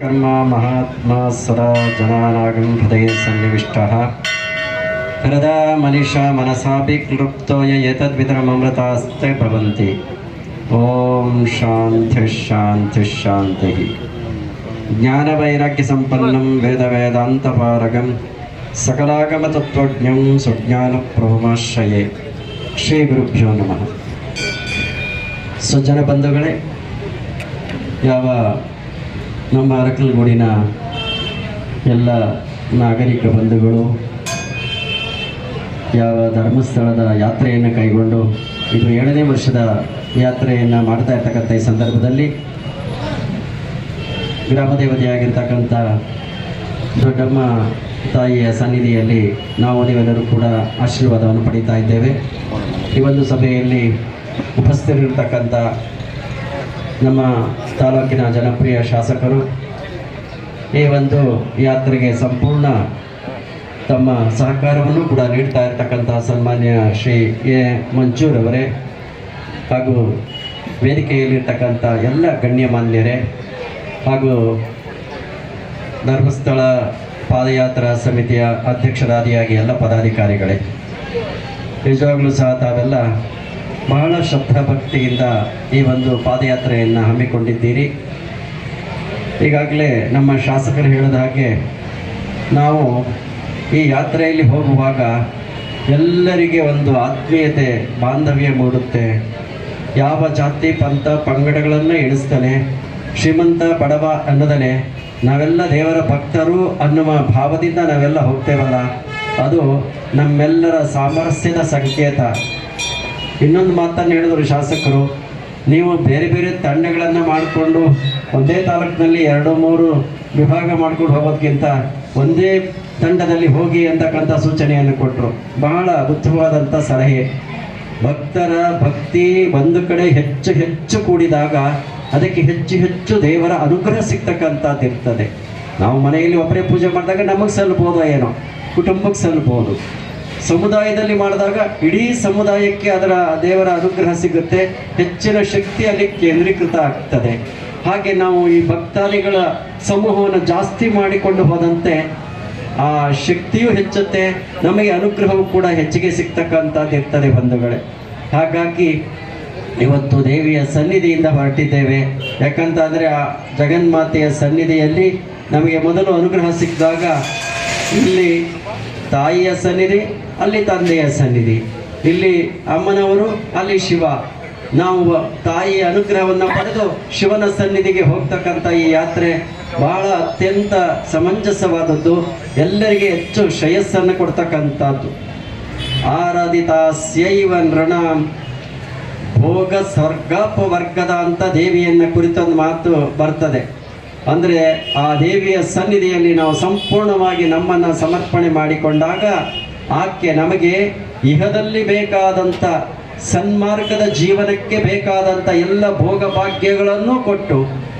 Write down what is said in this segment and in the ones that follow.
ಕರ್ಮ ಮಹಾತ್ಮ ಸದಾ ಜನಾನಾಗಂ ಹೃದಯ ಸನ್ನಿವಿಷ್ಟ. ಹೃದಯ ಮನುಷ್ಯ ಮನಸಾಪಿ ಕ್ಲುಪ್ತೋಯ ಏತದ್ವಿತರಮೃತಾಸ್ತೆ ಭವಂತಿ ಓಂ ಶಾಂತಿ ಶಾಂತಿ ಶಾಂತಿ. ಜ್ಞಾನ ವೈರಾಗ್ಯ ಸಂಪನ್ನಂ ವೇದ ವೇದಾಂತಪಾರಗಂ ಸಕಲಾಗಮತತ್ವಜ್ಞಂ ಸುಜ್ಞಾನ ಪ್ರೋಮಾಶ್ರಯೇ ಶ್ರೀ ಗುರುಭ್ಯೋ ನಮಃ. ಸಜ್ಜನ ಬಂಧುಗಳೇ, ಯಾವ ನಮ್ಮ ಅರಕಲ್ಗೂಡಿನ ಎಲ್ಲ ನಾಗರಿಕ ಬಂಧುಗಳು, ಯಾವ ಧರ್ಮಸ್ಥಳದ ಯಾತ್ರೆಯನ್ನು ಕೈಗೊಂಡು ಇದು ಏಳನೇ ವರ್ಷದ ಯಾತ್ರೆಯನ್ನು ಮಾಡ್ತಾ ಇರ್ತಕ್ಕಂಥ ಈ ಸಂದರ್ಭದಲ್ಲಿ ಗ್ರಾಮ ದೇವತೆಯಾಗಿರ್ತಕ್ಕಂಥ ದೊಡ್ಡಮ್ಮ ತಾಯಿಯ ಸನ್ನಿಧಿಯಲ್ಲಿ ನಾವು ನೀವೆಲ್ಲರೂ ಕೂಡ ಆಶೀರ್ವಾದವನ್ನು ಪಡೀತಾ ಇದ್ದೇವೆ. ಈ ಒಂದು ಸಭೆಯಲ್ಲಿ ಉಪಸ್ಥಿತರಿರ್ತಕ್ಕಂಥ ನಮ್ಮ ತಾಲೂಕಿನ ಜನಪ್ರಿಯ ಶಾಸಕರು ಈ ಒಂದು ಯಾತ್ರೆಗೆ ಸಂಪೂರ್ಣ ತಮ್ಮ ಸಹಕಾರವನ್ನು ಕೂಡ ನೀಡ್ತಾ ಇರತಕ್ಕಂಥ ಸನ್ಮಾನ್ಯ ಶ್ರೀ ಎ ಮಂಜೂರವರೇ ಹಾಗೂ ವೇದಿಕೆಯಲ್ಲಿರ್ತಕ್ಕಂಥ ಎಲ್ಲ ಗಣ್ಯಮಾನ್ಯರೇ ಹಾಗೂ ಧರ್ಮಸ್ಥಳ ಪಾದಯಾತ್ರಾ ಸಮಿತಿಯ ಅಧ್ಯಕ್ಷರಾದಿಯಾಗಿ ಎಲ್ಲ ಪದಾಧಿಕಾರಿಗಳೇ. ನಿಜವಾಗ್ಲೂ ಸಹ ತಾವೆಲ್ಲ ಬಹಳ ಶ್ರದ್ಧಾಭಕ್ತಿಯಿಂದ ಈ ಒಂದು ಪಾದಯಾತ್ರೆಯನ್ನು ಹಮ್ಮಿಕೊಂಡಿದ್ದೀರಿ. ಈಗಾಗಲೇ ನಮ್ಮ ಶಾಸಕರು ಹೇಳಿದ ಹಾಗೆ ನಾವು ಈ ಯಾತ್ರೆಯಲ್ಲಿ ಹೋಗುವಾಗ ಎಲ್ಲರಿಗೆ ಒಂದು ಆತ್ಮೀಯತೆ, ಬಾಂಧವ್ಯ ಮೂಡುತ್ತೆ. ಯಾವ ಜಾತಿ, ಪಂಥ, ಪಂಗಡಗಳನ್ನು ಎಣಿಸ್ತಾನೆ ಶ್ರೀಮಂತ, ಬಡವ ಅನ್ನೋದನೆ ನಾವೆಲ್ಲ ದೇವರ ಭಕ್ತರು ಅನ್ನುವ ಭಾವದಿಂದ ನಾವೆಲ್ಲ ಹೋಗ್ತೇವಲ್ಲ. ಅದು ನಮ್ಮೆಲ್ಲರ ಸಾಮರಸ್ಯದ ಸಂಕೇತ. ಇನ್ನೊಂದು ಮಾತನ್ನು ಹೇಳಿದರು ಶಾಸಕರು, ನೀವು ಬೇರೆ ಬೇರೆ ತಂಡಗಳನ್ನು ಮಾಡಿಕೊಂಡು ಒಂದೇ ತಾಲೂಕಿನಲ್ಲಿ ಎರಡು ಮೂರು ವಿಭಾಗ ಮಾಡ್ಕೊಂಡು ಹೋಗೋದಕ್ಕಿಂತ ಒಂದೇ ತಂಡದಲ್ಲಿ ಹೋಗಿ ಅಂತಕ್ಕಂಥ ಸೂಚನೆಯನ್ನು ಕೊಟ್ಟರು ಬಹಳ ಉತ್ತಮವಾದಂಥ ಸಲಹೆ. ಭಕ್ತರ ಭಕ್ತಿ ಒಂದು ಕಡೆ ಹೆಚ್ಚು ಹೆಚ್ಚು ಕೂಡಿದಾಗ ಅದಕ್ಕೆ ಹೆಚ್ಚು ಹೆಚ್ಚು ದೇವರ ಅನುಗ್ರಹ ಸಿಗ್ತಕ್ಕಂಥದ್ದಿರ್ತದೆ ನಾವು ಮನೆಯಲ್ಲಿ ಒಬ್ಬರೇ ಪೂಜೆ ಮಾಡಿದಾಗ ನಮಗೆ ಸಲ್ಲಬಹುದು ಏನೋ, ಕುಟುಂಬಕ್ಕೆ ಸಲ್ಲಬಹುದು ಸಮುದಾಯದಲ್ಲಿ ಮಾಡಿದಾಗ ಇಡೀ ಸಮುದಾಯಕ್ಕೆ ಅದರ ದೇವರ ಅನುಗ್ರಹ ಸಿಗುತ್ತೆ, ಹೆಚ್ಚಿನ ಶಕ್ತಿ ಅಲ್ಲಿ ಕೇಂದ್ರೀಕೃತ ಆಗ್ತದೆ. ಹಾಗೆ ನಾವು ಈ ಭಕ್ತಾದಿಗಳ ಸಮೂಹವನ್ನು ಜಾಸ್ತಿ ಮಾಡಿಕೊಂಡು ಹೋದಂತೆ ಆ ಶಕ್ತಿಯೂ ಹೆಚ್ಚುತ್ತೆ, ನಮಗೆ ಅನುಗ್ರಹವು ಕೂಡ ಹೆಚ್ಚಿಗೆ ಸಿಗ್ತಕ್ಕಂಥದ್ದು ಇರ್ತದೆ ಬಂಧುಗಳೇ. ಹಾಗಾಗಿ ಇವತ್ತು ದೇವಿಯ ಸನ್ನಿಧಿಯಿಂದ ಹೊರಟಿದ್ದೇವೆ. ಯಾಕಂತ ಅಂದರೆ ಆ ಜಗನ್ಮಾತೆಯ ಸನ್ನಿಧಿಯಲ್ಲಿ ನಮಗೆ ಮೊದಲು ಅನುಗ್ರಹ ಸಿಕ್ಕಿದಾಗ ಇಲ್ಲಿ ತಾಯಿಯ ಸನ್ನಿಧಿ, ಅಲ್ಲಿ ತಂದೆಯ ಸನ್ನಿಧಿ. ಇಲ್ಲಿ ಅಮ್ಮನವರು, ಅಲ್ಲಿ ಶಿವ. ನಾವು ತಾಯಿಯ ಅನುಗ್ರಹವನ್ನು ಪಡೆದು ಶಿವನ ಸನ್ನಿಧಿಗೆ ಹೋಗ್ತಕ್ಕಂಥ ಈ ಯಾತ್ರೆ ಬಹಳ ಅತ್ಯಂತ ಸಮಂಜಸವಾದದ್ದು. ಎಲ್ಲರಿಗೆ ಹೆಚ್ಚು ಶ್ರೇಯಸ್ಸನ್ನು ಕೊಡ್ತಕ್ಕಂಥದ್ದು. ಆರಾಧಿತಾಸ್ಯೈವ ನೃಣಾಂ. ಭೋಗ ಸ್ವರ್ಗಾಪವರ್ಗದ ಅಂತ ದೇವಿಯನ್ನ ಕುರಿತೊಂದು ಮಾತು ಬರ್ತದೆ. ಅಂದರೆ ಆ ದೇವಿಯ ಸನ್ನಿಧಿಯಲ್ಲಿ ನಾವು ಸಂಪೂರ್ಣವಾಗಿ ನಮ್ಮನ್ನು ಸಮರ್ಪಣೆ ಮಾಡಿಕೊಂಡಾಗ ಆಕೆ ನಮಗೆ ಇಹದಲ್ಲಿ ಬೇಕಾದಂಥ ಸನ್ಮಾರ್ಗದ ಜೀವನಕ್ಕೆ ಬೇಕಾದಂಥ ಎಲ್ಲ ಭೋಗ ಭಾಗ್ಯಗಳನ್ನು ಕೊಟ್ಟು,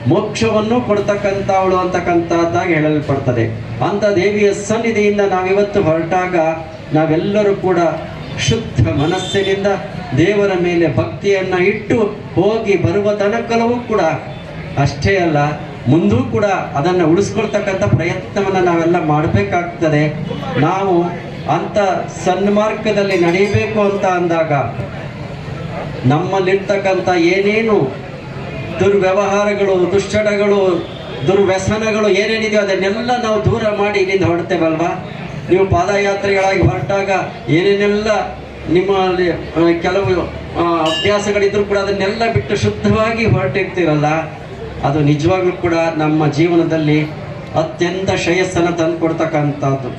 ಮೋಕ್ಷವನ್ನು ಕೊಡ್ತಕ್ಕಂಥವಳು ಅಂತಕ್ಕಂಥದ್ದಾಗಿ ಹೇಳಲ್ಪಡ್ತದೆ. ಅಂಥ ದೇವಿಯ ಸನ್ನಿಧಿಯಿಂದ ನಾವಿವತ್ತು ಹೊರಟಾಗ ನಾವೆಲ್ಲರೂ ಕೂಡ ಶುದ್ಧ ಮನಸ್ಸಿನಿಂದ ದೇವರ ಮೇಲೆ ಭಕ್ತಿಯನ್ನು ಇಟ್ಟು ಹೋಗಿ ಬರುವ ತನಕಲವೂ ಕೂಡ ಅಷ್ಟೇ ಅಲ್ಲ ಮುಂದೂ ಕೂಡ ಅದನ್ನು ಉಳಿಸ್ಕೊಳ್ತಕ್ಕಂಥ ಪ್ರಯತ್ನವನ್ನು ನಾವೆಲ್ಲ ಮಾಡಬೇಕಾಗ್ತದೆ. ನಾವು ಅಂಥ ಸನ್ಮಾರ್ಗದಲ್ಲಿ ನಡೆಯಬೇಕು ಅಂತ ಅಂದಾಗ ನಮ್ಮಲ್ಲಿರ್ತಕ್ಕಂಥ ಏನೇನು ದುರ್ವ್ಯವಹಾರಗಳು, ದುಶ್ಚಟಗಳು, ದುರ್ವ್ಯಸನಗಳು ಏನೇನಿದೆಯೋ ಅದನ್ನೆಲ್ಲ ನಾವು ದೂರ ಮಾಡಿ ಇಲ್ಲಿಂದ ಹೊರಡ್ತೇವಲ್ವಾ? ನೀವು ಪಾದಯಾತ್ರೆಗಳಾಗಿ ಹೊರಟಾಗ ಏನೇನೆಲ್ಲ ನಿಮ್ಮಲ್ಲಿ ಕೆಲವು ಅಭ್ಯಾಸಗಳಿದ್ರು ಕೂಡ ಅದನ್ನೆಲ್ಲ ಬಿಟ್ಟು ಶುದ್ಧವಾಗಿ ಹೊರಟಿರ್ತೀರಲ್ಲ? ಅದು ನಿಜವಾಗ್ಲೂ ಕೂಡ ನಮ್ಮ ಜೀವನದಲ್ಲಿ ಅತ್ಯಂತ ಶ್ರೇಯಸ್ಸನ್ನು ತಂದು ಕೊಡ್ತಕ್ಕಂಥದ್ದು.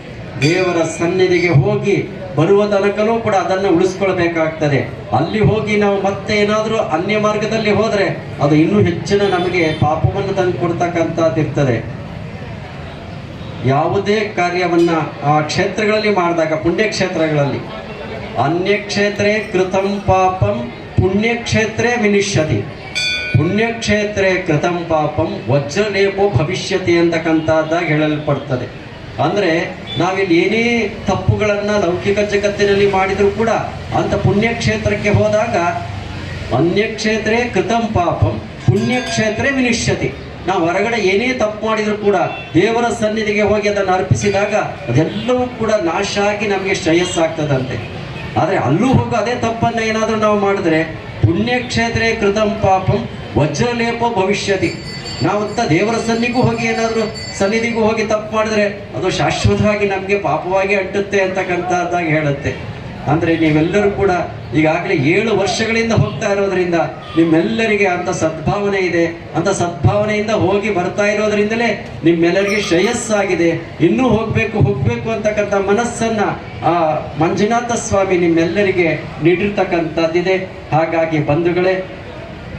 ದೇವರ ಸನ್ನಿಧಿಗೆ ಹೋಗಿ ಬರುವ ತನಕನೂ ಕೂಡ ಅದನ್ನು ಉಳಿಸ್ಕೊಳ್ಬೇಕಾಗ್ತದೆ. ಅಲ್ಲಿ ಹೋಗಿ ನಾವು ಮತ್ತೆ ಏನಾದರೂ ಅನ್ಯ ಮಾರ್ಗದಲ್ಲಿ ಹೋದರೆ ಅದು ಇನ್ನೂ ಹೆಚ್ಚಿನ ನಮಗೆ ಪಾಪವನ್ನು ತಂದು ಕೊಡ್ತಕ್ಕಂಥದ್ದಿರ್ತದೆ. ಯಾವುದೇ ಕಾರ್ಯವನ್ನು ಆ ಕ್ಷೇತ್ರಗಳಲ್ಲಿ ಮಾಡಿದಾಗ, ಪುಣ್ಯಕ್ಷೇತ್ರಗಳಲ್ಲಿ, ಅನ್ಯಕ್ಷೇತ್ರೇ ಕೃತಂ ಪಾಪಂ ಪುಣ್ಯಕ್ಷೇತ್ರೇ ವಿನಿಶ್ಯತಿ. ಪುಣ್ಯಕ್ಷೇತ್ರೇ ಕೃತಂ ಪಾಪಂ ವಜ್ರಲೇಪೋ ಭವಿಷ್ಯತಿ ಅಂತಕ್ಕಂಥದ್ದಾಗಿ ಹೇಳಲ್ಪಡ್ತದೆ. ಅಂದರೆ ನಾವಿಲ್ಲಿ ಏನೇ ತಪ್ಪುಗಳನ್ನು ಲೌಕಿಕ ಜಗತ್ತಿನಲ್ಲಿ ಮಾಡಿದರೂ ಕೂಡ ಅಂಥ ಪುಣ್ಯಕ್ಷೇತ್ರಕ್ಕೆ ಹೋದಾಗ, ಅನ್ಯಕ್ಷೇತ್ರೇ ಕೃತಂ ಪಾಪಂ, ಪುಣ್ಯಕ್ಷೇತ್ರೇ ವಿನಿಶ್ಯತಿ. ನಾವು ಹೊರಗಡೆ ಏನೇ ತಪ್ಪು ಮಾಡಿದರೂ ಕೂಡ ದೇವರ ಸನ್ನಿಧಿಗೆ ಹೋಗಿ ಅದನ್ನು ಅರ್ಪಿಸಿದಾಗ ಅದೆಲ್ಲವೂ ಕೂಡ ನಾಶ ಆಗಿ ನಮಗೆ ಶ್ರೇಯಸ್ಸಾಗ್ತದಂತೆ. ಆದರೆ ಅಲ್ಲೂ ಹೋಗಿ ಅದೇ ತಪ್ಪನ್ನು ಏನಾದರೂ ನಾವು ಮಾಡಿದ್ರೆ ಪುಣ್ಯಕ್ಷೇತ್ರೇ ಕೃತಂ ಪಾಪಂ, ವಜ್ರಲೇಪ ಭವಿಷ್ಯತಿ. ನಾವಂತ ದೇವರ ಸನ್ನಿಗೂ ಹೋಗಿ ಏನಾದರೂ ಸನ್ನಿಧಿಗೂ ಹೋಗಿ ತಪ್ಪು ಮಾಡಿದ್ರೆ ಅದು ಶಾಶ್ವತವಾಗಿ ನಮಗೆ ಪಾಪವಾಗಿ ಅಂಟುತ್ತೆ ಅಂತಕ್ಕಂಥದ್ದಾಗಿ ಹೇಳುತ್ತೆ. ಅಂದರೆ ನೀವೆಲ್ಲರೂ ಕೂಡ ಈಗಾಗಲೇ ಏಳು ವರ್ಷಗಳಿಂದ ಹೋಗ್ತಾ ಇರೋದ್ರಿಂದ ನಿಮ್ಮೆಲ್ಲರಿಗೆ ಅಂತ ಸದ್ಭಾವನೆ ಇದೆ. ಅಂತ ಸದ್ಭಾವನೆಯಿಂದ ಹೋಗಿ ಬರ್ತಾ ಇರೋದ್ರಿಂದಲೇ ನಿಮ್ಮೆಲ್ಲರಿಗೆ ಶ್ರೇಯಸ್ಸಾಗಿದೆ. ಇನ್ನೂ ಹೋಗಬೇಕು ಹೋಗಬೇಕು ಅಂತಕ್ಕಂಥ ಮನಸ್ಸನ್ನ ಆ ಮಂಜುನಾಥ ಸ್ವಾಮಿ ನಿಮ್ಮೆಲ್ಲರಿಗೆ ನೀಡಿರ್ತಕ್ಕಂಥದ್ದಿದೆ. ಹಾಗಾಗಿ ಬಂಧುಗಳೇ,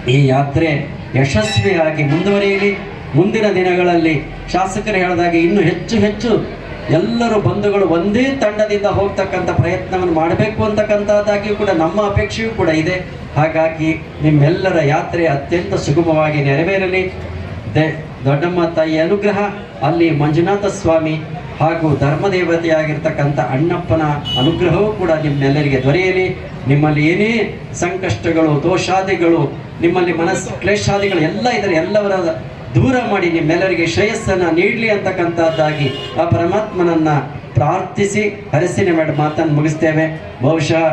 ಈ ಯಾತ್ರೆ ಯಶಸ್ವಿಯಾಗಿ ಮುಂದುವರಿಯಲಿ. ಮುಂದಿನ ದಿನಗಳಲ್ಲಿ ಶಾಸಕರು ಹೇಳಿದಾಗ ಇನ್ನೂ ಹೆಚ್ಚು ಹೆಚ್ಚು ಎಲ್ಲರೂ ಬಂಧುಗಳು ಒಂದೇ ತಂಡದಿಂದ ಹೋಗ್ತಕ್ಕಂಥ ಪ್ರಯತ್ನವನ್ನು ಮಾಡಬೇಕು ಅಂತಕ್ಕಂಥದ್ದಾಗಿಯೂ ಕೂಡ ನಮ್ಮ ಅಪೇಕ್ಷೆಯೂ ಕೂಡ ಇದೆ. ಹಾಗಾಗಿ ನಿಮ್ಮೆಲ್ಲರ ಯಾತ್ರೆ ಅತ್ಯಂತ ಸುಗಮವಾಗಿ ನೆರವೇರಲಿ. ದೊಡ್ಡಮ್ಮ ತಾಯಿ ಅನುಗ್ರಹ, ಅಲ್ಲಿ ಮಂಜುನಾಥ ಸ್ವಾಮಿ ಹಾಗೂ ಧರ್ಮದೇವತೆಯಾಗಿರ್ತಕ್ಕಂಥ ಅಣ್ಣಪ್ಪನ ಅನುಗ್ರಹವೂ ಕೂಡ ನಿಮ್ಮೆಲ್ಲರಿಗೆ ದೊರೆಯಲಿ. ನಿಮ್ಮಲ್ಲಿ ಏನೇ ಸಂಕಷ್ಟಗಳು, ದೋಷಾದಿಗಳು, ನಿಮ್ಮಲ್ಲಿ ಮನಸ್ಸು ಕ್ಲೇಶಾದಿಗಳು ಎಲ್ಲ ಇದ್ದಾರೆ ಎಲ್ಲವರ ದೂರ ಮಾಡಿ ನಿಮ್ಮೆಲ್ಲರಿಗೆ ಶ್ರೇಯಸ್ಸನ್ನು ನೀಡಲಿ ಅಂತಕ್ಕಂಥದ್ದಾಗಿ ಆ ಪರಮಾತ್ಮನನ್ನು ಪ್ರಾರ್ಥಿಸಿ ಹರಸಿನ ಮಾಡಿ ಮಾತನ್ನು ಮುಗಿಸ್ತೇವೆ. ಬಹುಶಃ